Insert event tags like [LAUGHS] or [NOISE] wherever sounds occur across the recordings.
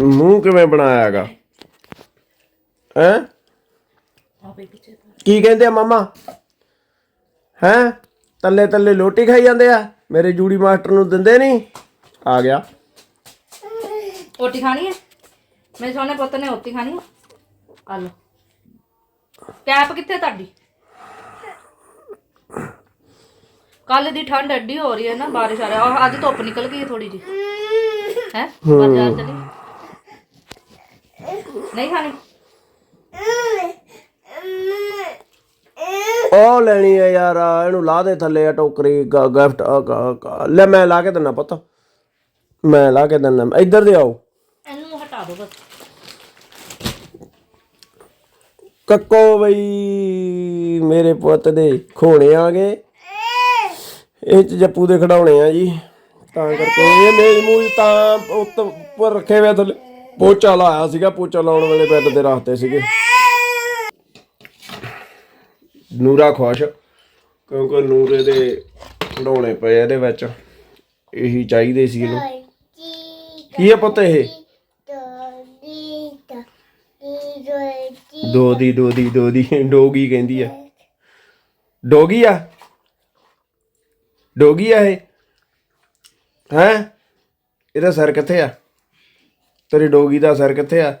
ਮੂੰਹ ਕਿਵੇਂ ਬਣਾਇਆਗਾ ਹੈ? ਕੀ ਕਹਿੰਦੇ ਆ ਮਮਾ? ਹੈ? ਤੱਲੇ ਤੱਲੇ ਲੋਟੀ ਖਾਈ ਜਾਂਦੇ ਆ? ਮੇਰੇ ਜੂੜੀ ਮਾਸਟਰ ਨੂੰ ਦਿੰਦੇ ਨਹੀਂ ਆ ਗਿਆ। ਰੋਟੀ ਖਾਣੀ ਹੈ ਮੇਰੇ ਸੋਹਣੇ ਪੁੱਤ ਨੇ ਰੋਟੀ ਖਾਣੀ ਹੈ ਆ ਲਓ। ਕੈਪ ਕਿੱਥੇ ਤੁਹਾਡੀ? ਕੱਲ ਦੀ ਠੰਡ ਐਡੀ ਹੋ ਰਹੀ ਹੈ ਨਾ, ਬਾਰਿਸ਼ ਆ ਰਹੀ। ਹੈ ਅੱਜ ਧੁੱਪ ਨਿਕਲ ਗਈ ਹੈ ਥੋੜੀ ਜੀ ਹੈ? ਬਾਜ਼ਾਰ ਚਲੀ ਨਹੀਂ ਖਾਣੀ? ਉਹ ਲੈਣੀ ਆ ਯਾਰ ਇਹਨੂੰ ਲਾ ਦੇ ਥੱਲੇ ਆ ਟੋਕਰੀ ਗਿਫਟ ਲੈ ਮੈਂ ਲਾ ਕੇ ਦਿੰਨਾ ਪੁੱਤ। ਮੈਂ ਲਾ ਕੇ ਦਿੰਨਾ ਇੱਧਰ ਦੇ ਆਓ। ਇਹਨੂੰ ਹਟਾ ਦਿਓ ਬਸ। ਕੱਕੋ ਬਈ ਮੇਰੇ ਪੁੱਤ ਦੇ ਖੋਣੇ ਆ ਗਏ। ਇਹ ਚ ਜੱਪੂ ਦੇ ਖਡਾਉਣੇ ਆ ਜੀ। ਤਾਂ ਕਰਕੇ ਇਹ ਮੇਜ਼ ਮੂਝ ਤਾਂ ਉੱਤ- ਉੱਪਰ ਰੱਖੇ ਹੋਏ ਆ ਥੱਲੇ। ਪੋਚਾ ਲਾਇਆ ਸੀਗਾ, ਪੋਚਾ ਲਾਉਣ ਵਾਲੇ ਬੈੱਡ ਤੇ ਰੱਖਤੇ ਸੀਗੇ। ਨੂਰਾ ਖੁਸ਼ ਕਿਉਂਕਿ ਨੂਰੇ ਦੇ ਖਡਾਉਣੇ ਪਏ ਆ ਇਹਦੇ ਵਿੱਚ। ਇਹੀ ਚਾਹੀਦੇ ਸੀ ਇਹਨੂੰ। ਕੀ ਆ ਪੁੱਤ ਇਹ? ਦੋ ਦੀ ਦੋ ਦੀ ਦੋ ਦੀ ਡੋਗੀ ਕਹਿੰਦੀ ਆ। ਡੋਗੀ ਆ? ਡੋਗੀ ਆ ਇਹ? ਹੈ ਇਹਦਾ ਸਿਰ ਕਿੱਥੇ ਆ ਤੇਰੀ ਡੋਗੀ ਦਾ ਸਿਰ ਕਿੱਥੇ ਆ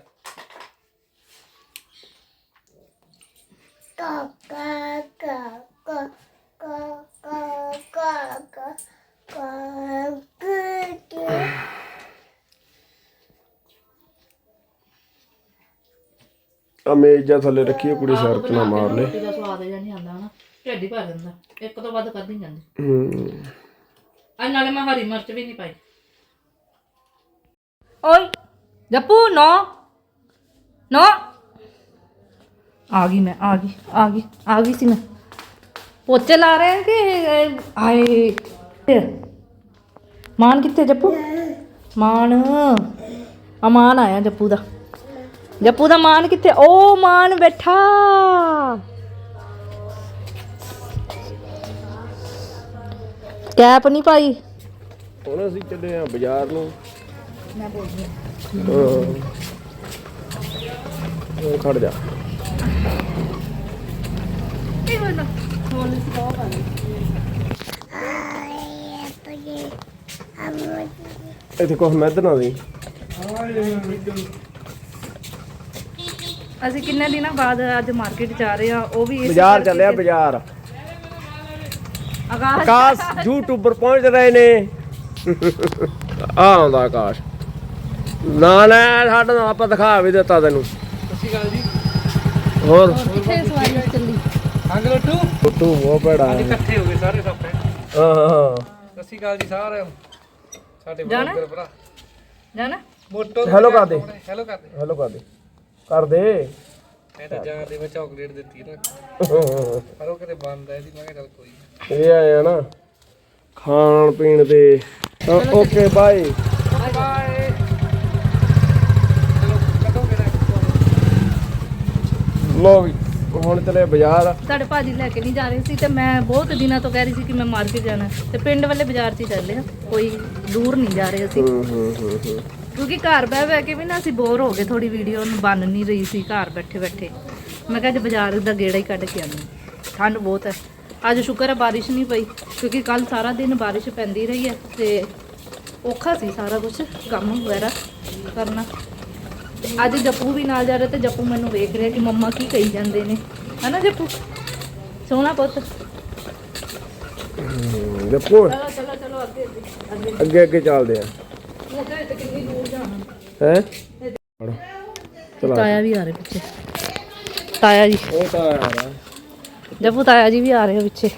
ਆ ਮੇਜ਼ ਜਾਂ ਥੱਲੇ ਰੱਖੀਏ ਕੁੜੀ ਸਿਰ ਤੇ ਨਾ ਮਾਰ ਲੈ ਰੋਟੀ ਦਾ ਸਵਾਦ ਜਿਹਾ ਨਹੀਂ ਆਉਂਦਾ ਹਨਾ ਢਿੱਡ ਹੀ ਭਰ ਜਾਂਦਾ ਇੱਕ ਤੋਂ ਵੱਧ ਕਰਦੀ ਨਹੀਂ ਜਾਂਦੀ ਹੂੰ ਅੱਜ ਨਾਲੇ ਮੈਂ ਹਰੀ ਮਿਰਚ ਵੀ ਨਹੀਂ ਪਾਈ। ਓਏ, ਜੱਪੂ, ਨੋ। ਨੋ। ਆ ਗਈ ਮੈਂ, ਆ ਗਈ ਆ ਗਈ ਆ ਗਈ ਸੀ ਮੈਂ। ਪੋਚੇ ਲਾ ਰਹੇ ਹਾਂ ਕਿ ਆਏ। ਤੇ ਮਾਨ ਕਿੱਥੇ ਜੱਪੂ? ਮਾਨ। ਅਮਾਨ ਆਇਆ ਜੱਪੂ ਦਾ। ਜੱਪੂ ਦਾ ਮਾਨ ਕਿੱਥੇ? ਓ ਮਾਨ ਬੈਠਾ। ਕੈਪ ਨਹੀਂ ਪਾਈ? ਹੁਣ ਅਸੀਂ ਚੱਲੇ ਆ ਬਾਜ਼ਾਰ ਨੂੰ। ਮੈਂ ਬੋਲਦੀ ਹਾਂ। ਉਹ ਖੜ ਜਾ। ਇੱਥੇ ਕੁਝ ਮੈਦ ਨਾ ਦੀ। ਅਸੀਂ ਕਿੰਨੇ ਦਿਨਾਂ ਬਾਅਦ ਅੱਜ ਮਾਰਕੀਟ ਜਾ ਰਹੇ ਆ ਉਹ ਵੀ ਇਸ ਬਾਜ਼ਾਰ ਚੱਲਿਆ ਬਾਜ਼ਾਰ। ਆਕਾਸ਼। ਯੂਟਿਊਬਰ ਪਹੁੰਚ ਰਹੇ ਨੇ। ਆ ਆਉਂਦਾ ਆਕਾਸ਼। ਨਾ ਨਾ ਸਾਡਾ ਤਾਂ ਆਪਾਂ ਦਿਖਾ ਵੀ ਦਿੱਤਾ ਤੈਨੂੰ। ਹੋਰ? ਕਿੱਥੇ ਸਵਾਰੀ ਚੱਲੀ? ਅੰਗਲ ਟੂ ਤੂੰ ਉਹ ਬੜਾ ਹੈ। ਇਕੱਠੇ ਹੋ ਗਏ ਸਾਰੇ ਸਾਪੇ ਹਾਂ ਹਾਂ, ਸ਼੍ਰੀ ਅਕਾਲ ਜੀ ਸਾਰਿਆਂ ਨੂੰ। ਸਾਡੇ? ਬਲੌਗਰ ਭਰਾ। ਜਾਣਾ? ਮੋਟੋ Hello ਕਰ ਦੇ। ਹੈਲੋ ਕਰ ਦੇ ਹੈਲੋ ਕਰ ਦੇ ਕਰ ਦੇ? ਮੈਂ ਤਾਂ ਜਾਣ ਦੇ ਮੈਂ ਚਾਕਲੇਟ ਦਿੱਤੀ ਨਾ। [LAUGHS] ਪਰ ਉਹ ਕਿਤੇ ਬੰਦ ਹੈ ਜੀ ਮੈਂ ਕਿਹਾ ਚੱਲ ਕੋਈ ਨੀ। ਇਹ ਆਏ ਆ ਨਾ ਖਾਣ ਪੀਣ ਦੇ। ਓਕੇ ਬਾਏ ਲੋ ਵੀ ਹੁਣ ਚਲੇ ਬਾਜ਼ਾਰ। ਸਾਡੇ ਭਾਜੀ ਲੈ ਕੇ ਨਹੀਂ ਜਾ ਰਹੇ ਸੀ ਤੇ ਮੈਂ ਬਹੁਤ ਦਿਨਾਂ ਤੋਂ ਕਹਿ ਰਹੀ ਸੀ ਕਿ ਮੈਂ ਮਾਰਕੀਟ ਜਾਣਾ। ਤੇ ਪਿੰਡ ਵਾਲੇ ਬਾਜ਼ਾਰ 'ਚ ਹੀ ਚੱਲੇ ਆ। ਕੋਈ ਦੂਰ ਨਹੀਂ ਜਾ ਰਹੇ ਅਸੀਂ। ਹੂੰ ਹੂੰ ਹੂੰ ਹੂੰ। ਕਿਉਂਕਿ ਘਰ ਬਹਿ ਬਹਿ ਕੇ ਵੀ ਨਾ ਅਸੀਂ ਬੋਰ ਹੋ ਗਏ ਥੋੜੀ ਵੀਡੀਓ ਨੂੰ ਬਣ ਨਹੀਂ ਰਹੀ ਸੀ ਘਰ ਬੈਠੇ ਬੈਠੇ। ਮੈਂ ਕਿਹਾ ਅੱਜ ਬਾਜ਼ਾਰ ਦਾ ਗੇੜਾ ਹੀ ਕੱਢ ਕੇ ਆਉਂਦੀ। ਠੰਡ ਬਹੁਤ ਹੈ। ਅੱਜ ਸ਼ੁਕਰ ਹੈ ਬਾਰਿਸ਼ ਨਹੀਂ ਪਈ ਕਿਉਂਕਿ ਕੱਲ ਸਾਰਾ ਦਿਨ ਬਾਰਿਸ਼ ਪੈਂਦੀ ਰਹੀ ਹੈ ਤੇ ਔਖਾ ਸੀ ਸਾਰਾ ਕੁਝ ਕੰਮ ਵਗੈਰਾ ਕਰਨਾ। ਅੱਜ ਜੱਪੂ ਵੀ ਨਾਲ ਜਾ ਰਿਹਾ ਤੇ ਜੱਪੂ ਮੈਨੂੰ ਵੇਖ ਰਿਹਾ ਕਿ ਮੰਮਾ ਕੀ ਕਹੀ ਜਾਂਦੇ ਨੇ। ਹਨਾ ਜੱਪੂ? ਸੋਹਣਾ ਪੁੱਤ। ਦੇਖੋ ਚਲੋ ਚਲੋ ਚਲੋ ਅੱਗੇ ਅੱਗੇ। ਅੱਗੇ ਅੱਗੇ ਚੱਲਦੇ ਆ। ਅੱਗੇ ਤੇ ਕਿੰਨੀ ਦੂਰ ਜਾਣਾ। ਹੈ? ਤਾਇਆ ਵੀ ਆ ਰਹੇ ਪਿੱਛੇ। ਤਾਇਆ ਜੀ। ਉਹ ਤਾਂ ਆ ਰਿਹਾ। ਜੱਪੂ ਤਾਇਆ ਜੀ ਵੀ ਆ ਰਹੇ ਆ ਪਿੱਛੇ।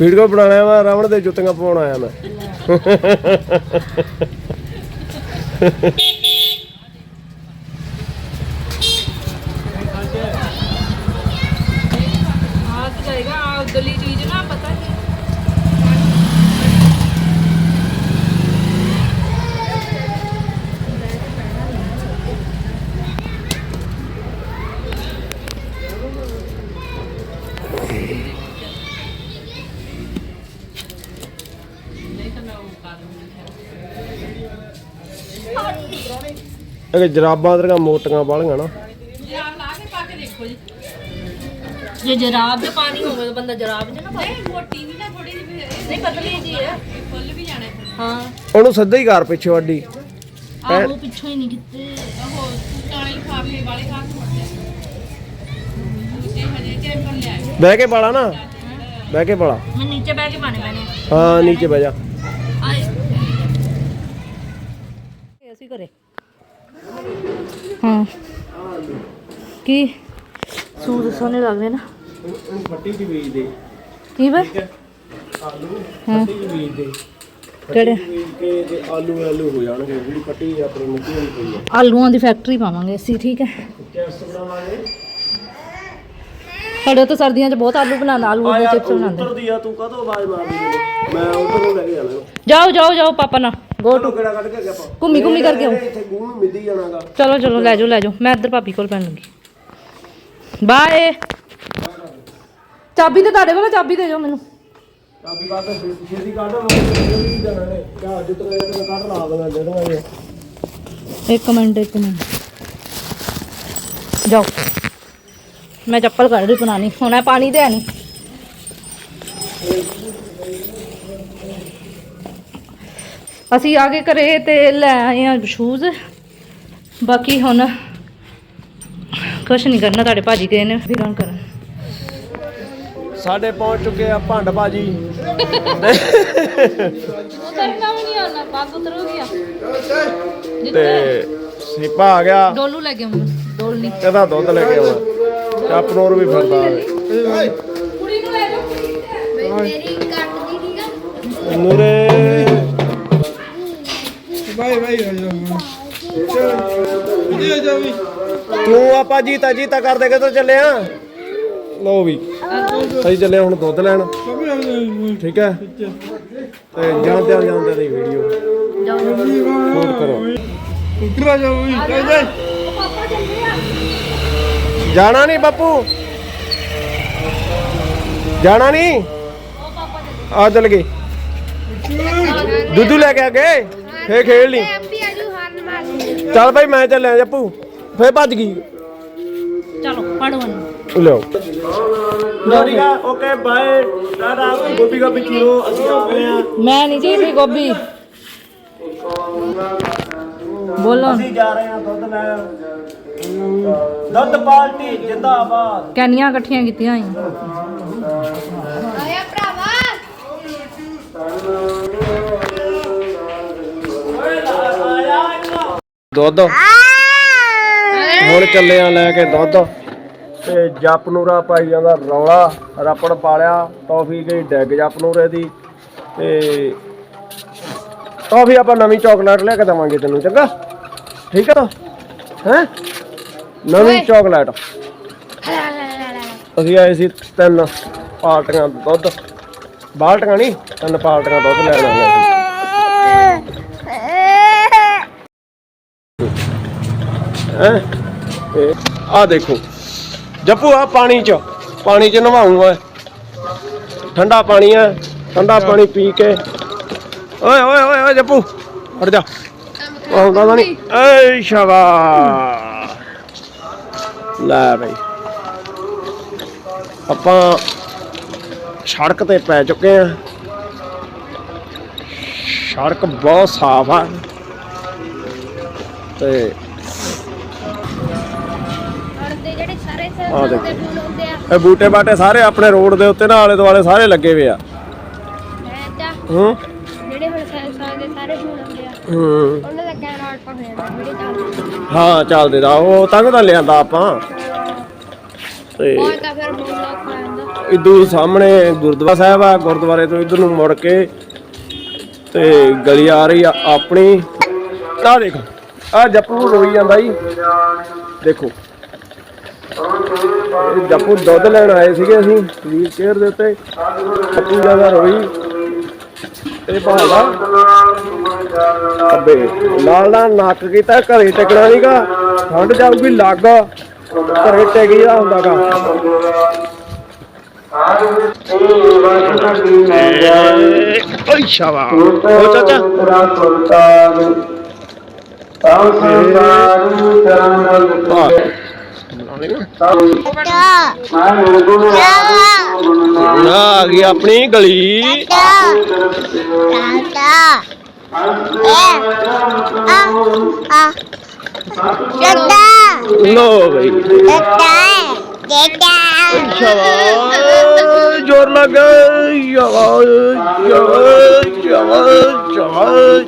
ਵੀਡੀਓ ਬਣਾਉਣਾ ਵਾ, ਰਾਵਣ ਦੇ ਜੁੱਤੀਆਂ ਪਾਉਣ ਆਇਆ ਮੈਂ ਆ ਕੀ ਜਾਏਗਾ ਆ ਗਲੀ ਚੀਜ਼ ਨਾ ਪਤਾ ਕੀ ਇਹ ਜਰਾਬਾਂ ਤੇਰੀਆਂ ਮੋਟੀਆਂ ਬਾਲੀਆਂ ਨਾ। ਜੇ। ਜਰਾਬ ਦੇ ਪਾਣੀ ਹੋਵੇ ਤਾਂ ਬੰਦਾ ਜਰਾਬ ਚ ਨਾ ਪਾਏ ਮੋਟੀ ਵੀ ਨਾ ਥੋੜੀ ਜਿਹੀ ਨਹੀਂ ਪਤਲੀ ਜੀ ਹੈ। ਫੁੱਲ ਵੀ ਜਾਣੇ। ਹਾਂ। ਉਹਨੂੰ ਸਿੱਧਾ ਹੀ ਕਰ ਪਿੱਛੇ ਅੱਡੀ ਆਹੋ ਪਿੱਛੋਂ ਹੀ ਨਹੀਂ ਕਿਤੇ। ਬਹਿ ਕੇ ਪਾਲਾ ਨਾ। ਬਹਿ ਕੇ ਪਾਲਾ। ਮੈਂ ਨੀਚੇ ਬਹਿ ਕੇ ਪਾਣੇ ਪੈਣੇ ਹਾਂ ਨੀਚੇ ਬਹਿ ਜਾ। ਆਏ। ਅਸੀਂ ਕਰੇ ਹਾਂ। ਕੀ? ਸੂਟ ਸੋਹਣੇ ਲੱਗਦੇ ਨਾ। ਫੱਟੀ ਚ ਬੀਜ ਦੇ ਕੀ ਵੇ ਆਲੂ ਫੱਟੀ ਚ ਬੀਜ ਦੇ। ਕਿਹੜੇ? ਤੇ ਆਲੂ ਆਲੂ ਹੋ ਜਾਣਗੇ ਜਿਹੜੀ ਫੱਟੀ ਆਪਣੀ ਮੁੱਕੀ ਹੋਈ ਪਈ ਹੈ। ਆਲੂਆਂ ਦੀ ਫੈਕਟਰੀ ਪਾਵਾਂਗੇ ਅਸੀਂ ਠੀਕ ਹੈ। ਕਿਸ ਬਣਾਵਾਂਗੇ ਸਾਡੇ ਉੱਤੇ ਸਰਦੀਆਂ 'ਚ ਬਹੁਤ ਆਲੂ ਬਣਾਉਂਦਾ ਆਲੂ ਦੇ ਚਿਪਸ ਬਣਾਉਂਦੇ। ਆ ਤੂੰ ਕਦੋਂ ਆਵਾਜ਼ ਮਾਰਦੀ ਮੈਨੂੰ ਮੈਂ ਉਧਰ ਨੂੰ ਲੈ ਕੇ ਜਾਣਾ। ਜਾਓ ਜਾਓ ਜਾਓ ਪਾਪਾ ਨਾਲ। ਗੋ ਟੋ ਕਿਹੜਾ ਕੱਢ ਕੇ ਗਿਆ ਆਪਾਂ? ਘੁੰਮੀ ਘੁੰਮੀ ਕਰਕੇ ਆਓ। ਇੱਥੇ ਗੂੰ ਮਿੱਦੀ ਜਾਣਾਗਾ। ਚਲੋ ਚਲੋ ਲੈ ਜਾਓ ਲੈ ਜਾਓ। ਮੈਂ ਇੱਧਰ ਭਾਬੀ ਕੋਲ ਪੈਣ ਲੱਗੀ। ਬਾਏ। ਚਾਬੀ ਤੇ ਤੁਹਾਡੇ ਕੋਲ ਆ, ਚਾਬੀ ਦੇ ਜਾਓ ਮੈਨੂੰ। ਕਾਬੀ ਬਾਤ ਛੇਤੀ ਕੱਢ ਮੈਂ ਜਾਣਾ ਨੇ। ਕਿਆ ਅੱਜ ਤੱਕ ਇਹ ਕੱਢ ਲਾ ਦੇਣਾ ਜਦੋਂ ਇਹ। ਇੱਕ ਮਿੰਟ ਇੱਕ ਮਿੰਟ। ਜਾਓ। ਮੈਂ ਚੱਪਲ ਕੱਢ ਰਹੀ ਪੁਰਾਣੀ। ਹੁਣ ਇਹ ਪਾਣੀ ਦੇ ਨਹੀਂ ਅਸੀਂ ਆ ਕੇ ਘਰੇ ਤੇ ਲੈ ਆਏ ਆ ਸ਼ੂਜ਼ ਬਾਕੀ ਹੁਣ ਕੁਛ ਨਹੀਂ ਕਰਨਾ ਤੁਹਾਡੇ ਭਾਜੀ ਗਏ ਨੇ ਫਿਰਾਂ ਕਰਨ। ਸਾਡੇ ਪਹੁੰਚ ਚੁੱਕੇ ਆ ਭੰਡ ਬਾਜੀ ਉਤਰਨਾ ਵੀ ਨਹੀਂ ਆਉਣਾ ਪੱਗ ਉਤਰ ਗਿਆ। ਤੇ ਸੀਪਾ ਆ ਗਿਆ। ਡੋਲੂ ਲੈ ਕੇ ਆਉਂਦਾ ਡੋਲ ਨਹੀਂ। ਇਹਦਾ ਦੁੱਧ ਲੈ ਕੇ ਆਉਣਾ ਚੱਪ ਨੂਰ ਵੀ ਫਿਰਦਾ ਆ ਕੁੜੀ ਨੂੰ ਲੈ ਜਾਓ ਮੇਰੀ ਕੱਟ ਦੀ ਠੀਕ ਆ ਨੂਰੇ। ਬਾਈ ਬਾਈ ਹੋ ਜਾ। ਤੂੰ ਆਪਾਂ ਜੀਤਾ ਜੀਤਾ ਕਰਦੇ ਕਿੱਧਰ ਚੱਲਿਆ ਲੋ ਵੀ। ਸਹੀ ਚੱਲਿਆ ਹੁਣ ਦੁੱਧ ਲੈਣ। ਠੀਕ ਹੈ? ਤੇ ਜਾਂਦੇ ਜਾਂਦੇ ਦੀ ਵੀਡੀਓ ਸ਼ੂਟ ਕਰੋ। ਉਤਰਾ ਜਾ ਵੀ। ਜਾਣਾ ਨਹੀਂ ਬਾਪੂ? ਜਾਣਾ ਨਹੀਂ? ਆ ਚੱਲ ਗਏ। ਦੁੱਧੂ ਲੈ ਕੇ ਆ ਗਏ? ਫੇਰ ਖੇਡ ਲਈ। ਐਮਪੀ ਆਜੂ ਹਾਰਨ ਮਾਰ ਚੱਲ ਭਾਈ ਮੈਂ ਚੱਲਿਆ ਜੱਪੂ ਫੇਰ ਭੱਜ ਗਈ। ਚਲੋ ਪੜੋ ਲਓ ਲੋਰੀਗਾ okay bye. Tata Gopi Gopi ਚੀਰੋ ਅਸੀਂ ਆ ਗਏ ਆ। ਮੈਂ ਨਹੀਂ ਚੀਜ਼ੀ ਗੋਭੀ। ਬੋਲੋ। ਅਸੀਂ ਜਾ ਰਹੇ ਹਾਂ ਦੁੱਧ ਲੈਣ। ਦੁੱਧ ਪਾਰਟੀ ਜਿੰਦਾਬਾਦ। ਕੈਨੀਆਂ ਇਕੱਠੀਆਂ ਕੀਤੀਆਂ ਹੋਈਆਂ ਆਇਆ ਭਰਾਵਾ। ਦੁੱਧ। ਹੁਣ ਚੱਲੇ ਆ ਲੈ ਕੇ ਦੁੱਧ। ਤੇ ਜਪ ਨੂਰਾ ਪਾਈ ਜਾਂਦਾ ਰੌਲਾ ਰਪੜ ਪਾਲਿਆ ਟੌਫੀ ਗਈ ਡੈਗ ਜਪ ਨੂਰੇ ਦੀ। ਤੇ ਟੌਫੀ ਆਪਾਂ ਨਵੀਂ ਚਾਕਲੇਟ ਲੈ ਕੇ ਦੇਵਾਂਗੇ ਤੈਨੂੰ ਚੰਗਾ? ਠੀਕ ਆ? ਹੈ? ਨਵੀਂ ਚਾਕਲੇਟ। ਅਸੀਂ ਆਏ ਸੀ ਤਿੰਨ ਪਾਰਟੀਆਂ ਦੁੱਧ। ਬਾਲਟੀਆਂ ਨਹੀਂ ਤਿੰਨ ਪਾਰਟੀਆਂ ਦੁੱਧ ਲੈਣ ਆਏ ਸੀ। ਹੈਂ? ਆ ਦੇਖੋ। ਜੱਪੂ ਆ ਪਾਣੀ ਚ। ਪਾਣੀ ਚ ਨਵਾਉਂਗਾ ਠੰਡਾ ਪਾਣੀ ਹੈ ਠੰਡਾ ਪਾਣੀ ਪੀ ਕੇ। ਓਏ ਓਏ ਓਏ ਓਏ ਜੱਪੂ ਹਟ ਜਾ। ਆਉਂਦਾ ਤਾਂ ਨਹੀਂ। ਏ ਸ਼ਾਬਾਸ਼। ਲੈ ਬਈ। ਆਪਾਂ ਸੜਕ ਤੇ ਪੈ ਚੁੱਕੇ ਆ। ਸੜਕ ਬਹੁਤ ਸਾਫ਼ ਆ। ਤੇ ਦੇਖੋ। ਆ। ਇਹ ਬੂਟੇ ਬਾਟੇ ਸਾਰੇ ਆਪਣੇ ਰੋਡ ਦੇ ਉੱਤੇ ਨਾ ਆਲੇ ਦੁਆਲੇ ਸਾਰੇ ਲੱਗੇ ਹੋਏ ਆ। ਤਾਂ ਹੂੰ। ਜਿਹੜੇ ਹੁਣ ਸਾਰੇ ਸਾਰੇ ਦੇ ਸਾਰੇ ਫੁੱਲ ਹੁੰਦੇ ਆ ਹੂੰ। ਉਹਨਾਂ ਦਾ ਕਹਿਣਾ ਆਟ ਪਾ ਹੋਇਆ ਜਿਹੜੇ ਤਾਂ ਹਾਂ ਚੱਲਦੇ ਦਾ ਉਹ ਤੰਗ ਤਾਂ ਲਿਆਂਦਾ ਆਪਾਂ। ਤੇ ਉਹ ਤਾਂ ਫਿਰ ਬਹੁਤ ਲੋਕ ਖਾਂਦਾ ਇਦੋਂ ਸਾਹਮਣੇ ਗੁਰਦੁਆਰਾ ਸਾਹਿਬ ਆ ਗੁਰਦੁਆਰੇ ਤੋਂ ਇਧਰ ਨੂੰ ਮੁੜ ਕੇ ਤੇ ਗਲੀ ਆ ਰਹੀ ਆ ਆਪਣੀ। ਆ ਦੇਖੋ ਆ ਜੱਪੂ ਰੋਈ ਜਾਂਦਾ ਜੀ। ਦੇਖੋ। ਇਹ ਜੱਪੂ ਦੁੱਧ ਲੈਣ ਆਏ ਸੀਗੇ ਅਸੀਂ ਵੀਲ ਚੇਅਰ ਦੇ ਉੱਤੇ। ਜੱਪੂ ਜ਼ਿਆਦਾ ਰੋਈ। ਇਹ ਭਾਲਾ ਅੱਬੇ ਲਾਲ ਦਾ ਨੱਕ ਕੀਤਾ ਘਰੇ ਟਿਕਣਾ ਨਹੀਂਗਾ ਠੰਡ ਜਾਊਗੀ ਲੱਗ। ਘਰੇ ਟਿਕ ਜਾ ਹੁੰਦਾਗਾ। ਓਏ ਸ਼ਾਬਾ ਓ ਚਾਚਾ? ਸਭ ਸੰਸਾਰ ਚਰਨ ਆ ਆ ਗਈ ਆਪਣੀ ਗਲੀ। ਲੋ ਬਈ। ਸ਼ਾਬਾਸ਼ ਜੋਰ ਲੱਗ ਸ਼ਾਬਾਸ਼ ਸ਼ਾਬਾਸ਼ ਸ਼ਾਬਾਸ਼ ਸ਼ਾਬਾਸ਼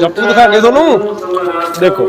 ਜੱਪੂ ਦਿਖਾਂਗੇ ਤੁਹਾਨੂੰ। ਦੇਖੋ।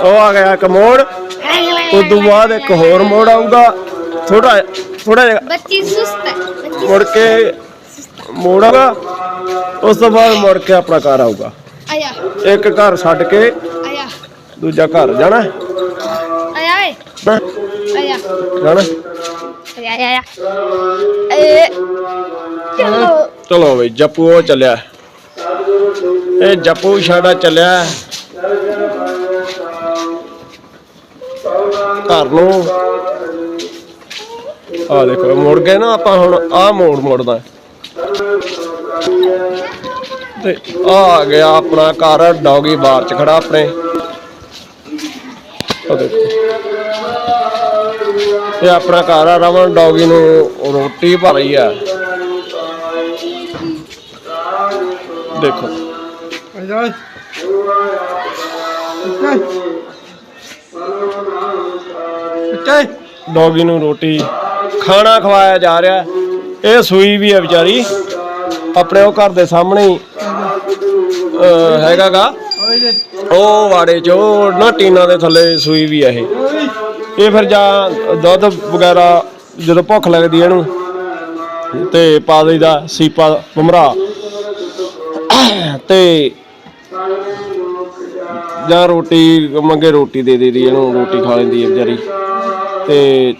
ਉਹ ਆ ਗਿਆ ਇੱਕ ਮੋੜ। ਉਸ ਤੋਂ ਬਾਅਦ ਇੱਕ ਹੋਰ ਮੋੜ ਆਊਗਾ। ਥੋੜਾ ਥੋੜਾ ਜਿਹਾ ਬੱਚੀ ਸੁਸਤ ਹੈ ਬੱਚੀ ਮੁੜ ਕੇ ਮੋੜ ਆਊਗਾ। ਉਸ ਤੋਂ ਬਾਅਦ ਮੁੜ ਕੇ ਆਪਣਾ ਘਰ ਆਊਗਾ। ਆਇਆ। ਇੱਕ ਘਰ ਛੱਡ ਕੇ ਆਇਆ। ਦੂਜਾ ਘਰ ਜਾਣਾ। ਆਇਆ ਏ ਨਾ ਆਇਆ। ਜਾਣਾ। ਆਇਆ ਆਇਆ ਏ ਚਲੋ। ਚਲੋ ਬਈ ਜੱਪੂ ਉਹ ਚੱਲਿਆ। ਇਹ ਜੱਪੂ ਸਾਡਾ ਚੱਲਿਆ। ਘਰ ਨੂੰ ਆ ਦੇਖੋ, ਮੁੜ ਗਏ ਨਾ ਆਪਾਂ ਹੁਣ, ਆਹ ਮੋੜ ਮੁੜਦਾ ਤੇ ਆਹ ਆ ਗਿਆ ਆਪਣਾ ਘਰ, ਡੌਗੀ ਬਾਹਰ ਚ ਖੜਾ ਆਪਣੇ। ਉਹ ਦੇਖੋ। ਇਹ ਆਪਣਾ ਘਰ ਆ, ਰਮਨ ਡੌਗੀ ਨੂੰ ਰੋਟੀ ਪਾ ਰਹੀ ਆ। ਦੇਖੋ। ਡੌਗੀ ਨੂੰ ਰੋਟੀ ਖਾਣਾ ਖਵਾਇਆ ਜਾ ਰਿਹਾ। ਹੈ। ਇਹ ਸੂਈ ਵੀ ਹੈ ਵਿਚਾਰੀ। ਆਪਣੇ ਉਹ ਘਰ ਦੇ ਸਾਹਮਣੇ ਹੀ ਅਹ, ਹੈਗਾਗਾ। ਉਹ ਵਾੜੇ ਚ ਉਹ ਨਾ ਟੀਨਾ ਦੇ ਥੱਲੇ ਸੂਈ ਵੀ ਹੈ ਇਹ। ਇਹ ਫਿਰ ਜਾਂ ਦੁੱਧ ਵਗੈਰਾ ਜਦੋਂ ਭੁੱਖ ਲੱਗਦੀ ਹੈ ਇਹਨੂੰ ਤੇ ਪਾ ਦਈਦਾ ਸੀਪਾ ਭਮਰਾ ਤੇ ਜਾਂ ਰੋਟੀ ਮੰਗੇ ਰੋਟੀ ਦੇ ਦੇਦੀ ਇਹਨੂੰ ਰੋਟੀ ਖਾ ਲੈਂਦੀ ਹੈ ਵਿਚਾਰੀ। ਤੇ